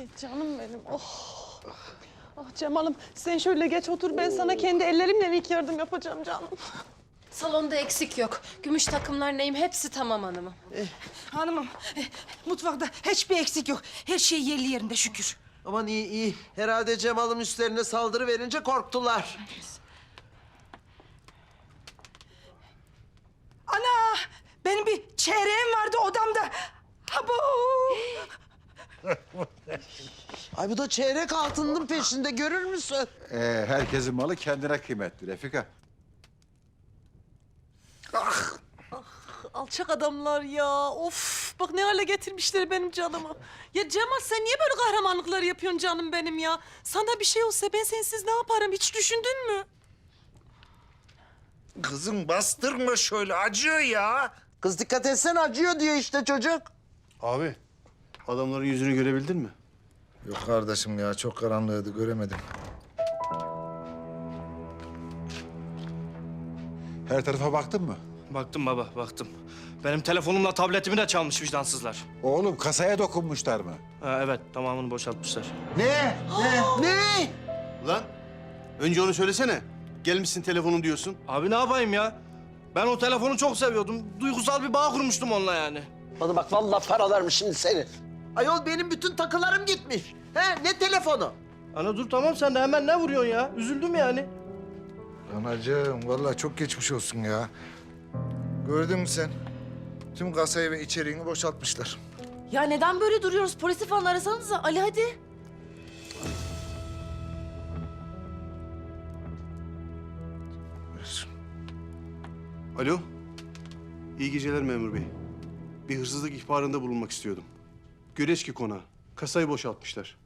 Peki canım benim. Oh. Ah Cemal'im sen şöyle geç otur ben sana kendi ellerimle ilk yardım yapacağım canım. Salonda eksik yok. Gümüş takımlar neyim hepsi tamam hanımım. Hanımım, eh, mutfakta hiçbir eksik yok. Her şey yerli yerinde şükür. Aman iyi iyi. Herhalde Cemal'ın üstlerine saldırı verince korktular. Ana, benim bir çeyreğim vardı odamda. Abo! Ay bu da çeyrek altının peşinde görür müsün? Ee, herkesin malı kendine kıymetli Refika. Alçak adamlar ya. Of bak ne hale getirmişler benim canımı. Ya Cemal sen niye böyle kahramanlıklar yapıyorsun canım benim ya? Sana bir şey olsa ben sensiz ne yaparım hiç düşündün mü? Kızım bastırma şöyle acıyor ya. Kız dikkat etsen acıyor diyor işte çocuk. Abi, adamların yüzünü görebildin mi? Yok kardeşim ya çok karanlığıydı göremedim. Her tarafa baktın mı? Baktım baba, baktım. Benim telefonumla tabletimi de çalmış vicdansızlar. Oğlum kasaya dokunmuşlar mı? Ha, evet, tamamını boşaltmışlar. Ne? Ne? Lan, önce onu söylesene. Gelmişsin telefonun diyorsun. Abi ne yapayım ya? Ben o telefonu çok seviyordum. Duygusal bir bağ kurmuştum onunla yani. Bana bak vallahi paralarım şimdi seni. Ayol benim bütün takılarım gitmiş. He ne telefonu? Ana dur tamam sen de hemen ne vuruyorsun ya? Üzüldüm yani. Anacığım vallahi çok geçmiş olsun ya. Gördün mü sen? Tüm kasayı ve içeriğini boşaltmışlar. Ya neden böyle duruyoruz? Polisi falan arasanıza. Ali hadi. Alo. İyi geceler memur bey. Bir hırsızlık ihbarında bulunmak istiyordum. Göreçki konağı. Kasayı boşaltmışlar.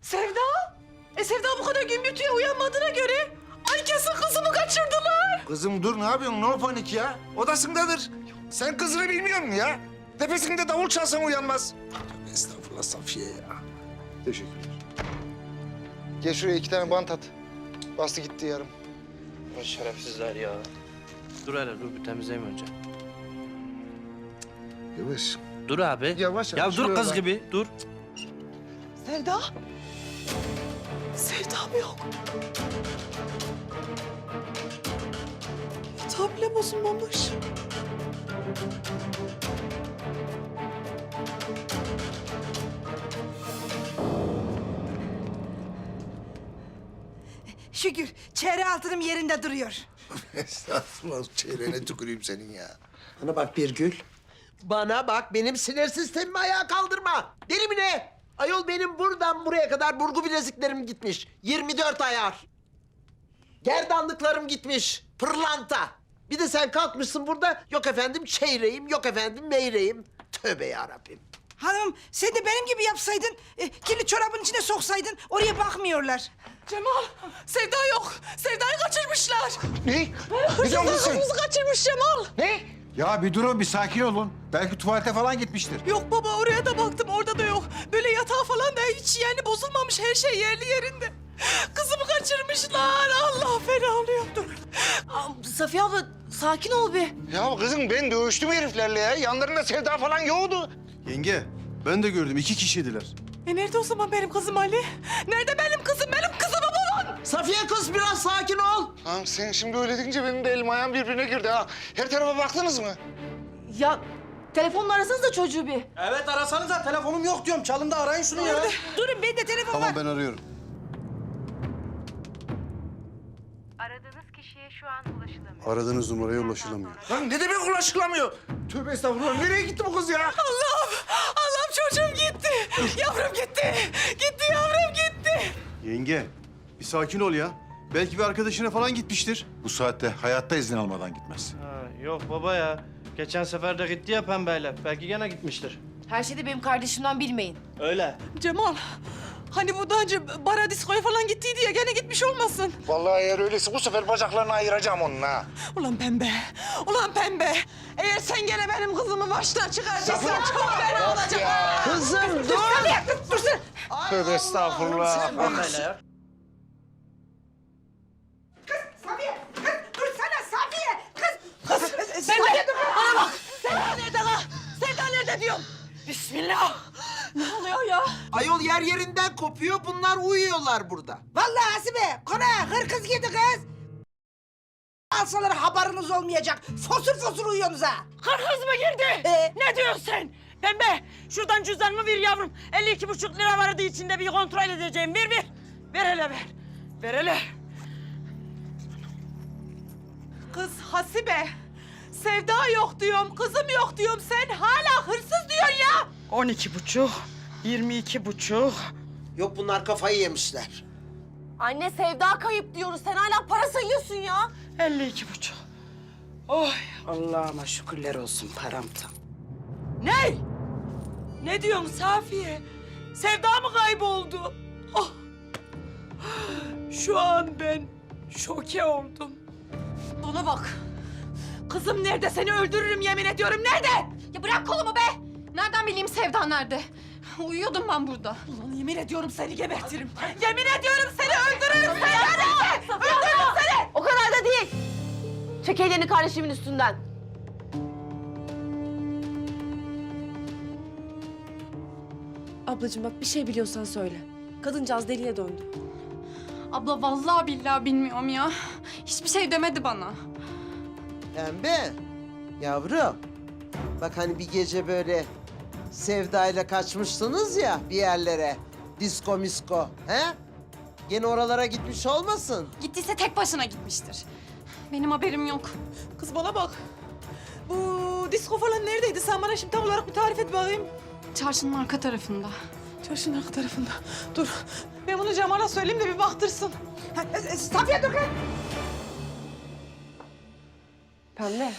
Sevda? E Sevda bu kadar gümbürtüye uyanmadığına göre ay kesin kızımı kaçırdılar. Kızım dur ne yapıyorsun? No panik ya. Odasındadır. Sen kızını bilmiyor musun ya? Tepesinde davul çalsan uyanmaz. Tövbe Estağfurullah Safiye ya. Teşekkürler. Gel şuraya iki tane bant at. Bastı gitti yarım. Vay şerefsizler ya. Dur hele dur bir temizleyeyim önce. Yavaş. Dur abi. Yavaş Ya abi, dur şuraya kız bak. gibi, dur. Sevda? Sevdam yok. Yatağı bile bozulmamış. Şükür, çeyreği altınım yerinde duruyor. Estağfurullah çeyreğine tüküreyim senin ya. Bana bak Birgül. Bana bak benim sinir sistemimi ayağa kaldırma. Deli mi ne? Ayol benim buradan buraya kadar burgu bileziklerim gitmiş. 24 ayar. Gerdanlıklarım gitmiş. Pırlanta. Bir de sen kalkmışsın burada. Yok efendim çeyreğim, yok efendim meyreğim. Tövbe yarabbim. Hanımım, sen de benim gibi yapsaydın, e, kirli çorabın içine soksaydın, oraya bakmıyorlar. Cemal, Sevda yok. Sevda'yı kaçırmışlar. Ne? Musun? Kızımızı kaçırmış Cemal. Ya bir durun, bir sakin olun. Belki tuvalete falan gitmiştir. Yok baba oraya da baktım orada da yok. Böyle yatağı falan da hiç yani bozulmamış her şey yerli yerinde. Kızımı kaçırmışlar. Allah fenalıyor. Dur. Aa, Safiye abla sakin ol bir. Ya kızım ben dövüştüm heriflerle ya. Yanlarında sevda falan yoktu. Yenge, ben de gördüm. iki kişiydiler. E nerede o zaman benim kızım Ali? Nerede benim kızım? Benim kızımı bulun. Safiye kız biraz sakin ol. Tamam sen şimdi öyle deyince benim de elim ayağım birbirine girdi ha. Her tarafa baktınız mı? Ya telefonla arasanıza çocuğu bir. Evet arasanıza telefonum yok diyorum. Çalındı arayın şunu ya. Durun, bende telefon Tamam var. ben arıyorum. Aradığınız kişiye şu an ulaşılamıyor. Aradığınız numaraya ulaşılamıyor. Lan ne demek ulaşılamıyor? Tövbe estağfurullah. Nereye gitti bu kız ya? Allah'ım, Allah'ım çocuğum gitti. Yavrum gitti. Gitti yavrum gitti. Yenge, bir sakin ol ya. Belki bir arkadaşına falan gitmiştir. Bu saatte hayatta izin almadan gitmez. Ha, yok baba ya. Geçen sefer de gitti ya pembeyle. Belki gene gitmiştir. Her şeyi de benim kardeşimden bilmeyin. Öyle. Cemal, hani bu daha önce bara diskoya falan gittiydi ya gene gitmiş olmasın. Vallahi eğer öyleyse bu sefer bacaklarını ayıracağım onun ha. Ulan pembe, ulan pembe. Eğer sen gene benim kızımı baştan çıkartırsan çok fena olacak. ha. Kızım dur. Dursun. Tövbe estağfurullah. Pembeyle ya. Safiye, kız dursana Safiye, kız. Sevda, bana bak. Sevda nerede la? Sevda nerede diyorum. Bismillah. oluyor ya? Ayol yer yerinden kopuyor bunlar uyuyorlar burada. Vallahi Hasibe konağa hırkız girdi kız. Alsalar haberiniz olmayacak. Fosur fosur uyuyorsunuz ha. Hırkız mı girdi? Ee? Ne diyorsun sen? Pembe şuradan cüzdanımı ver yavrum. 52 buçuk lira vardı içinde bir kontrol edeceğim. Ver ver. Ver hele ver. Ver hele. Kız Hasibe. Sevda yok diyorum, kızım yok diyorum. Sen hala hırsız diyorsun ya. 12 buçuk. 22 buçuk. Yok bunlar kafayı yemişler. Anne Sevda kayıp diyoruz. Sen hala para sayıyorsun ya. 52 buçuk. Oy. Allah'ıma şükürler olsun param tam. Ne? Ne diyorsun Safiye? Sevda mı kayboldu? Oh. Şu an ben şoke oldum. Bana bak. Kızım nerede seni öldürürüm yemin ediyorum. Nerede? Ya bırak kolumu be. Nereden bileyim Sevda nerede? Uyuyordum ben burada. Ulan yemin ediyorum seni gebertirim. Yemin ediyorum seni öldürürüm. Sen nerede? Öldürürüm seni. O kadar da değil. Çek ellerini kardeşimin üstünden. Ablacığım bak bir şey biliyorsan söyle. Kadıncağız deliye döndü. Abla vallahi billahi bilmiyorum ya. Hiçbir şey demedi bana. Pembe. Yavrum. Bak hani bir gece böyle Sevda'yla kaçmışsınız ya bir yerlere. Disko misko. He? Gene oralara gitmiş olmasın? Gittiyse tek başına gitmiştir. Benim haberim yok. Kız bana bak. Bu disko falan neredeydi? Sen bana şimdi tam olarak bir tarif et bakayım. Çarşının arka tarafında. Çarşının arka tarafında. Dur. Ben bunu Cemal'a söyleyeyim de bir baktırsın. Ha, e, Safiye dur kız. Pembe.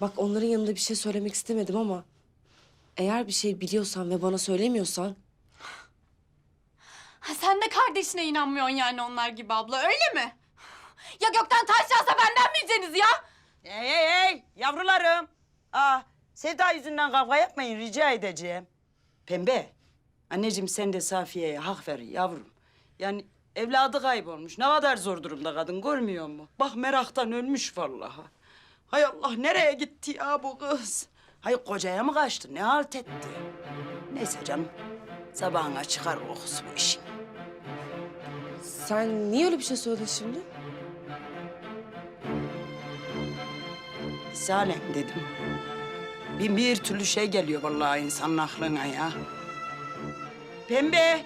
Bak onların yanında bir şey söylemek istemedim ama... ...eğer bir şey biliyorsan ve bana söylemiyorsan... Ha, sen de kardeşine inanmıyorsun yani onlar gibi abla öyle mi? Ya gökten taş yağsa benden mi yiyeceksiniz ya? Hey hey hey yavrularım. Aa, Sevda yüzünden kavga yapmayın rica edeceğim. Pembe, anneciğim sen de Safiye'ye hak ver yavrum. Yani evladı kaybolmuş. Ne kadar zor durumda kadın görmüyor mu? Bak meraktan ölmüş vallahi. Hay Allah nereye gitti ya bu kız? Hay kocaya mı kaçtı? Ne halt etti? Neyse canım. Sabahına çıkar kokusu bu işin. ...sen niye öyle bir şey söyledin şimdi? Salem dedim. Bin bir türlü şey geliyor vallahi insanın aklına ya. Pembe,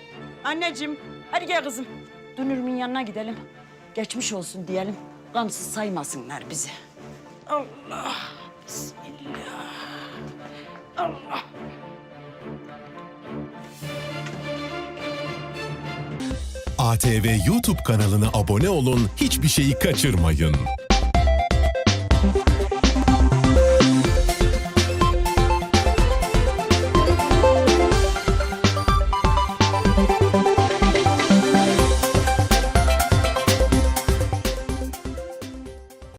anneciğim hadi gel kızım. Dönürümün yanına gidelim. Geçmiş olsun diyelim. Gamsız saymasınlar bizi. Allah, bismillah. Allah. ATV YouTube kanalına abone olun, hiçbir şeyi kaçırmayın.